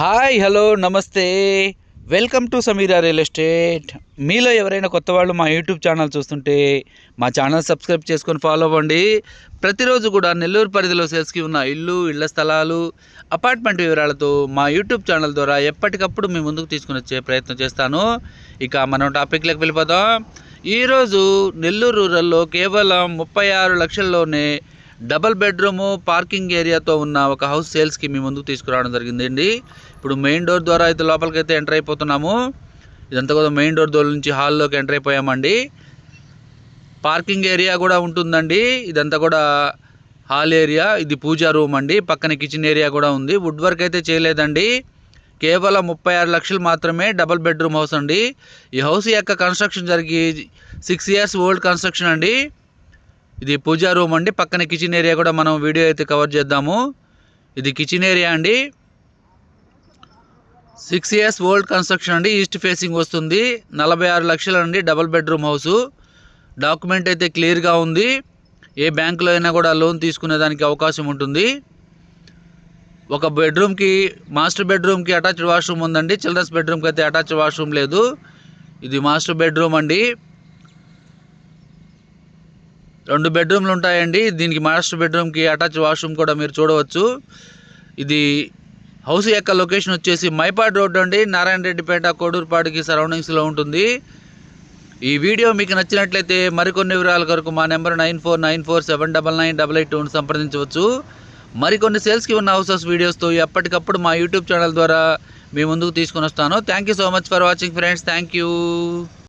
Hi hello నమస్తే. Welcome to Sameera real estate. మీలో ఎవరైనా కొత్త వాళ్ళు మా యూట్యూబ్ ఛానల్ చూస్తుంటే మా ఛానల్ సబ్స్క్రైబ్ చేసుకొని ఫాలో అవ్వండి. ప్రతిరోజు కూడా నెల్లూరు పరిధిలో సేల్స్కి ఉన్న ఇల్లు ఇళ్ళ స్థలాలు అపార్ట్మెంట్ వివరాలతో మా యూట్యూబ్ ఛానల్ ద్వారా ఎప్పటికప్పుడు మీ ముందుకు తీసుకుని వచ్చే ప్రయత్నం చేస్తాను. ఇక మనం టాపిక్లోకి వెళ్ళిపోదాం. ఈరోజు నెల్లూరు రూరల్లో కేవలం ముప్పై ఆరు లక్షల్లోనే డబల్ బెడ్రూము పార్కింగ్ ఏరియాతో ఉన్న ఒక హౌస్ సేల్స్కి మీ ముందుకు తీసుకురావడం జరిగిందండి. ఇప్పుడు మెయిన్ డోర్ ద్వారా అయితే లోపలికైతే అయితే ఎంటర్ అయిపోతున్నాము. ఇదంతా కూడా మెయిన్ డోర్ దోర్ నుంచి హాల్లోకి ఎంటర్ అయిపోయామండి. పార్కింగ్ ఏరియా కూడా ఉంటుందండి. ఇదంతా కూడా హాల్ ఏరియా ఇది పూజా రూమ్ అండి. పక్కన కిచెన్ ఏరియా కూడా ఉంది. వుడ్ వర్క్ అయితే చేయలేదండి. కేవలం ముప్పై ఆరు లక్షలు మాత్రమే డబల్ బెడ్రూమ్ హౌస్ అండి. ఈ హౌస్ యొక్క కన్స్ట్రక్షన్ జరిగి సిక్స్ ఇయర్స్ ఓల్డ్ కన్స్ట్రక్షన్ అండి. ఇది పూజా రూమ్ అండి. పక్కన కిచెన్ ఏరియా కూడా మనం వీడియో అయితే కవర్ చేద్దాము. ఇది కిచెన్ ఏరియా అండి. సిక్స్ ఇయర్స్ ఓల్డ్ కన్స్ట్రక్షన్ అండి. ఈస్ట్ ఫేసింగ్ వస్తుంది. నలభై ఆరు లక్షలు అండి. డబల్ బెడ్రూమ్ హౌసు డాక్యుమెంట్ అయితే క్లియర్గా ఉంది. ఏ బ్యాంకులో అయినా కూడా లోన్ తీసుకునే దానికి అవకాశం ఉంటుంది. ఒక బెడ్రూమ్కి మాస్టర్ బెడ్రూమ్కి అటాచ్డ్ వాష్రూమ్ ఉందండి. చిల్డ్రన్స్ బెడ్రూమ్కి అయితే అటాచ్డ్ వాష్రూమ్ లేదు. ఇది మాస్టర్ బెడ్రూమ్ అండి. రెండు బెడ్రూమ్లు ఉంటాయండి. దీనికి మాస్టర్ బెడ్రూమ్కి అటాచ్ వాష్రూమ్ కూడా మీరు చూడవచ్చు. ఇది హౌస్ యొక్క లొకేషన్ వచ్చేసి మైపాడ్ రోడ్ అండి. నారాయణ రెడ్డిపేట కోడూరుపాడుకి సరౌండింగ్స్లో ఉంటుంది. ఈ వీడియో మీకు నచ్చినట్లయితే మరికొన్ని వివరాల కొరకు మా number nine four nine four seven double nine double eight టూని సంప్రదించవచ్చు. మరికొన్ని సేల్స్కి ఉన్న హౌసెస్ వీడియోస్తో ఎప్పటికప్పుడు మా యూట్యూబ్ ఛానల్ ద్వారా మీ ముందుకు తీసుకొని వస్తాను. Thank you so much for watching friends thank you